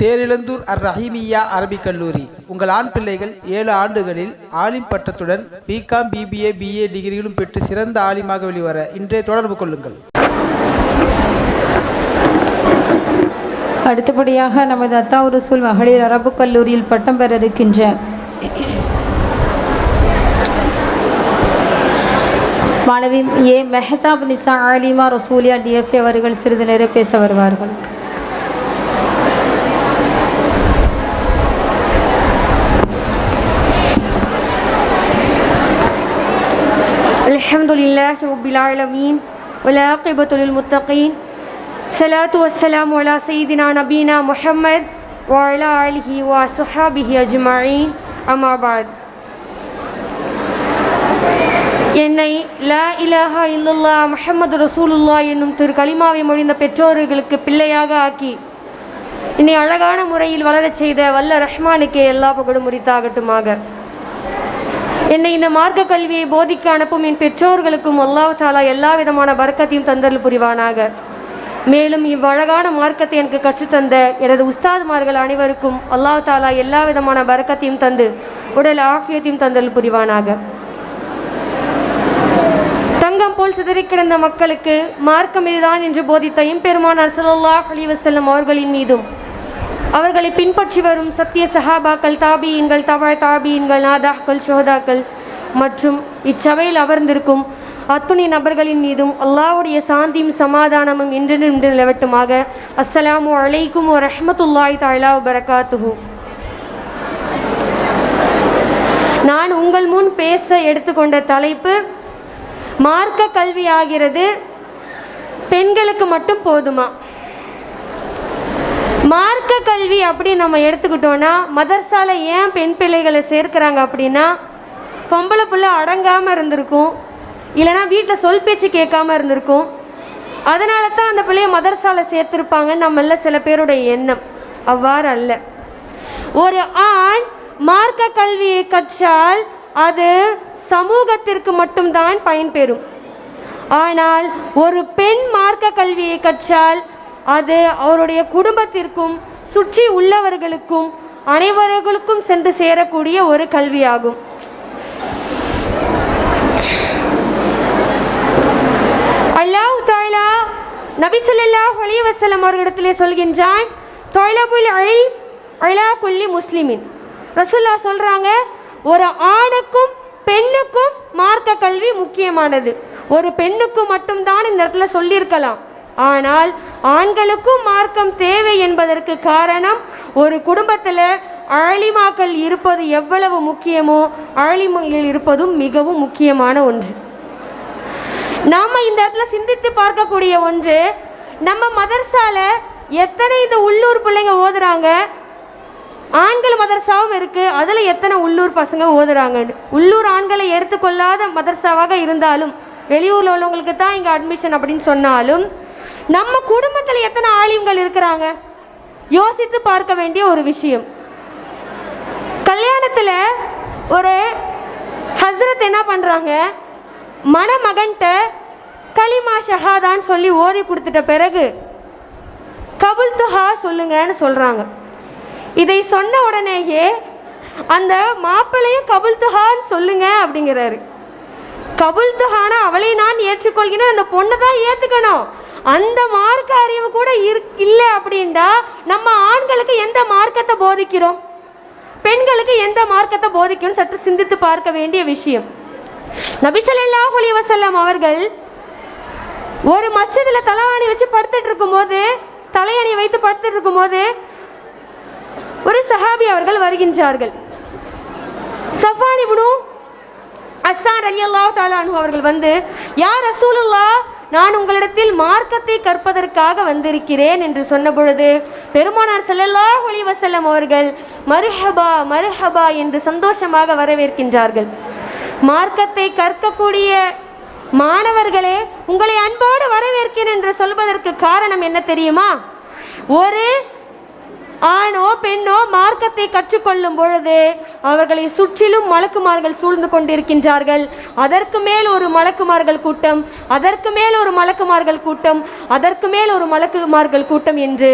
தேரிழந்தூர் அர் ரஹீமியா அரபிக் கல்லூரி. உங்கள் ஆண் பிள்ளைகள் ஏழு ஆண்டுகளில் ஆலிம் பட்டத்துடன் பிகாம் பிபிஏ பிஏ டிகிரிகளும் பெற்று சிறந்த ஆலிமாக வெளிவர இன்றே தொடர்பு கொள்ளுங்கள். அடுத்தபடியாக நமது அத்தா ரசூல் மகளிர் அரபுக் கல்லூரியில் பட்டம் பெற இருக்கின்ற மாணவி ஏ மெஹதாப் நிசா ஆலிமா ரசூலியா டிஎஃப்ஏ அவர்கள் சிறிது நேரம் பேச வருவார்கள். الحمد لله رب العالمين والعاقبة للمتقين صلاة والسلام على سيدنا نبينا محمد وعلى آله وصحابه أجمعين أما بعد என்னை லா இலாஹா இல்லல்லா முஹம்மது ரசூலுல்லா என்னும் திரு கலிமாவை மொழிந்த பெற்றோர்களுக்கு பிள்ளையாக ஆக்கி என்னை அழகான முறையில் வளரச் செய்த வல்ல ரஹ்மானுக்கு எல்லா புகழும் உரித்தாகட்டுமாக என்னை இந்த மார்க்க கல்வியை போதிக்க அனுப்பும் என் பெற்றோர்களுக்கும் அல்லாஹ் தாலா எல்லா விதமான பறக்கத்தையும் தந்தல் புரிவானாக. மேலும் இவ்வழகான மார்க்கத்தை எனக்கு கற்றுத்தந்த எனது உஸ்தாதுமார்கள் அனைவருக்கும் அல்லாஹ் தாலா எல்லா விதமான பறக்கத்தையும் தந்து உடல் ஆஃபியத்தையும் தந்தல் புரிவானாக. தங்கம் போல் சிதறி கிடந்த மக்களுக்கு மார்க்கம் இதுதான் என்று போதித்த எம்பெருமானார் ஸல்லல்லாஹு அலைஹி வஸல்லம் அவர்களின் மீதும் அவர்களை பின்பற்றி வரும் சத்திய சஹாபாக்கள் தாபியன்கள் தவ தாபியன்கள் நாதாக்கள் ஷோதாக்கள் மற்றும் இச்சபையில் அமர்ந்திருக்கும் அத்துணை நபர்களின் மீதும் அல்லாவுடைய சாந்தியும் சமாதானமும் இன்று நின்று நிலவட்டுமாக. அஸ்ஸலாமு அலைக்கும் ரஹமத்துல்லாய் தஆலா வபரகாத்துஹு நான் உங்கள் முன் பேச எடுத்துக்கொண்ட தலைப்பு மார்க்க கல்வி ஆகிறது பெண்களுக்கு மட்டும் போதுமா? மார்க்க கல்வி அப்படி நம்ம எடுத்துக்கிட்டோன்னா மதர்சால ஏன் பெண் பிள்ளைகளை சேர்க்குறாங்க அப்படின்னா பொம்பளை பிள்ளை அடங்காமல் இருந்திருக்கும். இல்லைன்னா வீட்டில் சொல் பேச்சு கேட்காம இருந்திருக்கும். அதனால தான் அந்த பிள்ளைய மதர்சால சேர்த்துருப்பாங்கன்னு நம்மள சில பேருடைய எண்ணம். அவ்வாறு அல்ல. ஒரு ஆண் மார்க்க கல்வியை கற்றால் அது சமூகத்திற்கு மட்டும்தான் பயன்பெறும் ஆனால் ஒரு பெண் மார்க்க கல்வியை கற்றால் அது அவருடைய குடும்பத்திற்கும் சுற்றி உள்ளவர்களுக்கும் அனைவர்களுக்கும் சென்று சேரக்கூடிய ஒரு கல்வியாகும். அல்லாஹ் தாலா நபி ஸல்லல்லாஹு அவர்களிடத்திலே சொல்கின்றான் தொழிலபுல் அழி அழா குல்லி முஸ்லிமின். ரசுல்லா சொல்றாங்க ஒரு ஆணுக்கும் பெண்ணுக்கும் மார்க்க கல்வி முக்கியமானது. ஒரு பெண்ணுக்கு மட்டும்தான் இந்த இடத்துல சொல்லியிருக்கலாம். ஆனால் ஆண்களுக்கும் மார்க்கம் தேவை என்பதற்கு காரணம் ஒரு குடும்பத்தில் ஆழிமாக்கள் இருப்பது எவ்வளவு முக்கியமோ அழிமங்கள் இருப்பதும் மிகவும் முக்கியமான ஒன்று. நாம் இந்த இடத்துல சிந்தித்து பார்க்கக்கூடிய ஒன்று நம்ம மதர்சால எத்தனை இந்த உள்ளூர் பிள்ளைங்க ஓதுறாங்க? ஆண்கள் மதர்சாவும் இருக்கு அதில் எத்தனை உள்ளூர் பசங்க ஓதுறாங்க? உள்ளூர் ஆண்களை எடுத்துக்கொள்ளாத மதர்சாவாக இருந்தாலும் வெளியூரில் உள்ளவங்களுக்கு தான் இங்கே அட்மிஷன் அப்படின்னு சொன்னாலும் நம்ம குடும்பத்தில் எத்தனை ஆலிம்கள் இருக்கிறாங்க? யோசித்து பார்க்க வேண்டிய ஒரு விஷயம். கல்யாணத்தில் ஒரு ஹஸ்ரத் என்ன பண்ணுறாங்க மணமகன்கிட்ட கலிமா ஷஹாதான்னு சொல்லி ஓதி கொடுத்துட்ட பிறகு கபுல் துஹா சொல்லுங்கன்னு சொல்கிறாங்க இதை சொன்ன உடனேயே அந்த மாப்பிள்ளையும் கபுல் துஹான்னு சொல்லுங்க அப்படிங்கிறாரு. கபுல் துஹானா அவளை நான் ஏற்றுக்கொள்கிறேன் அந்த பொண்ணை தான் ஏற்றுக்கணும் அந்த மார்க்க அறிவு கூட இரு இல்லை அப்படின்டா நம்ம ஆண்களுக்கு எந்த மார்க்கத்தை போதிக்கிறோம்? பெண்களுக்கு எந்த மார்க்கத்தை போதிக்கணும் சற்று சிந்தித்து பார்க்க வேண்டிய விஷயம். நபிசல்லா ஸல்லல்லாஹு அவர்கள் ஒரு மஸ்ஜிதில் தலைவாணி வச்சு படுத்துட்டு இருக்கும்போது தலையணி வைத்து படுத்துட்டு இருக்கும்போது ஒரு சஹாபி அவர்கள் வருகின்றார்கள். சஃபானி புனு அஸ்ஸான் அலி அல்லாஹ் அன்ஹு அவர்கள் வந்து யார் ரசூலுல்லா நான் உங்களிடத்தில் மார்க்கத்தை கற்பதற்காக வந்திருக்கிறேன் என்று சொன்ன பொழுது பெருமானார் செல்லல்லா அலைஹி அவர்கள் மர்ஹபா மர்ஹபா என்று சந்தோஷமாக வரவேற்கின்றார்கள். மார்க்கத்தை கற்கக்கூடிய மாணவர்களே உங்களை அன்போடு வரவேற்கிறேன் என்று சொல்வதற்கு காரணம் என்ன தெரியுமா? ஒரு ஆணோ பெண்ணோ மார்க்கத்தை கற்றுக்கொள்ளும் பொழுது அவர்களை சுற்றிலும் மலக்குமார்கள் சூழ்ந்து கொண்டிருக்கின்றார்கள். அதற்கு மேல் ஒரு மலக்குமார்கள் கூட்டம் அதற்கு மேல் ஒரு மலக்குமார்கள் கூட்டம் அதற்கு மேல் ஒரு மலக்குமார்கள் கூட்டம் என்று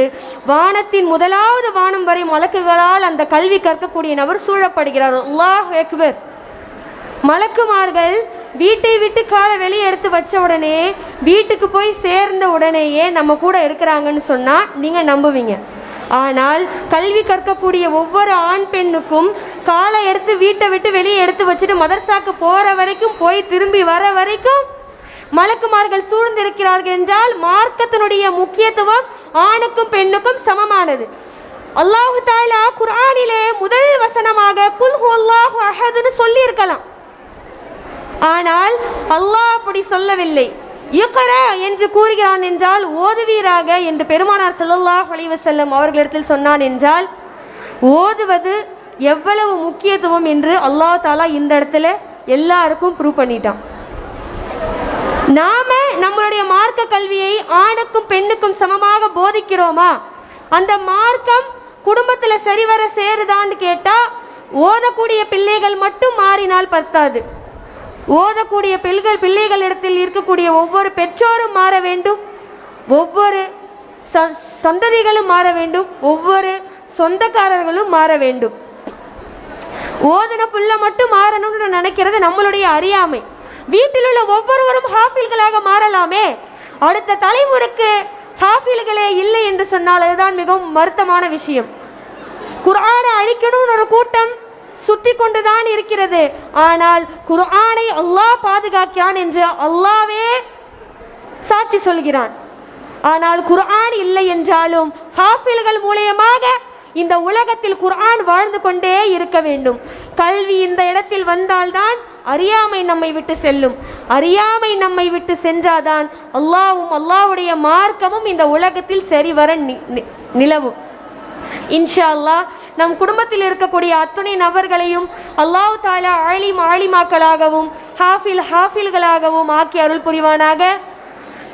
வானத்தின் முதலாவது வானம் வரை மலக்குகளால் அந்த கல்வி கற்கக்கூடிய நபர் சூழப்படுகிறார். அல்லாஹ் அக்பர். மலக்குமார்கள் வீட்டை விட்டு காலை வெளியே எடுத்து வச்ச உடனே வீட்டுக்கு போய் சேர்ந்த உடனேயே நம்ம கூட இருக்கிறாங்கன்னு சொன்னால் நீங்கள் நம்புவீங்க. ஆனால் கல்வி கற்கக்கூடிய ஒவ்வொரு ஆண் பெண்ணுக்கும் காலை எடுத்து வீட்டை விட்டு வெளியே எடுத்து வச்சுட்டு மதர்சாக்கு போகிற வரைக்கும் போய் திரும்பி வர வரைக்கும் மலக்குமார்கள் சூழ்ந்திருக்கிறார்கள் என்றால் மார்க்கத்தினுடைய முக்கியத்துவம் ஆணுக்கும் பெண்ணுக்கும் சமமானது. அல்லாஹு தாலா குர்ஆனிலே முதல் வசனமாக குல்ஹு அல்லாஹு அஹதுன்னு சொல்லியிருக்கலாம். ஆனால் அல்லாஹ் அப்படி சொல்லவில்லை. இக்கர என்று கூறுகிறான் என்றால் ஓதுவீராக என்று பெருமானார் ஸல்லல்லாஹு அலைஹி செல்லும் அவர்களிடத்தில் சொன்னான் என்றால் ஓதுவது எவ்வளவு முக்கியத்துவம் என்று அல்லாஹ் தாலா இந்த இடத்துல எல்லாருக்கும் ப்ரூவ் பண்ணிட்டான். நாம நம்மளுடைய மார்க்க கல்வியை ஆணுக்கும் பெண்ணுக்கும் சமமாக போதிக்கிறோமா? அந்த மார்க்கம் குடும்பத்தில் சரிவர சேருதான்னு கேட்டா ஓதக்கூடிய பிள்ளைகள் மட்டும் மாறினால் பத்தாது. ஓதக்கூடிய பெண்கள் பிள்ளைகளிடத்தில் இருக்கக்கூடிய ஒவ்வொரு பெற்றோரும் மாற வேண்டும். ஒவ்வொரு சந்ததிகளும் மாற வேண்டும். ஒவ்வொரு சொந்தக்காரர்களும் மாற வேண்டும். ஓதுன புள்ள மட்டும் மாறணும்னு நினைக்கிறது நம்மளுடைய அறியாமை. வீட்டில் உள்ள ஒவ்வொருவரும் ஹாஃபில்களாக மாறலாமே. அடுத்த தலைமுறைக்கு ஹாஃபில்களே இல்லை என்று சொன்னால் அதுதான் மிகவும் வருத்தமான விஷயம். குர்ஆனை அழிக்கணும்னு ஒரு கூட்டம் சுத்தி கொண்டுதான் இருக்கிறது. ஆனால் குர்ஆனை அல்லாஹ் பாதுகாக்கிறான் என்று அல்லாவே சாட்சி சொல்கிறான். ஆனால் குர்ஆன் இல்லை என்றாலும் ஹாஃபில்கள் மூலியமாக இந்த உலகத்தில் குர்ஆன் வாழ்ந்து கொண்டே இருக்க வேண்டும். கல்வி இந்த இடத்தில் வந்தால்தான் அறியாமை நம்மை விட்டு செல்லும். அறியாமை நம்மை விட்டு சென்றாதான் அல்லாவும் அல்லாவுடைய மார்க்கமும் இந்த உலகத்தில் சரிவர நி- நி- நிலவும். இன்ஷா அல்லாஹ் நம் குடும்பத்தில் இருக்கக்கூடிய அத்துணை நபர்களையும் அல்லாஹ் தாலா ஆலிம் ஆலிமாக்களாகவும் ஹாஃபில் ஹாஃபில்களாகவும் ஆக்கி அருள் புரிவானாக.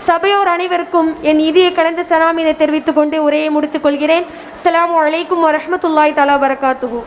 சபையோர் அனைவருக்கும் என் இதய கடந்த சனாமிதை தெரிவித்துக் கொண்டு உரையை முடித்துக் கொள்கிறேன். அஸ்ஸலாமு அலைக்கும் வரமத்துல்லாய் தலா வரகாத்துஹு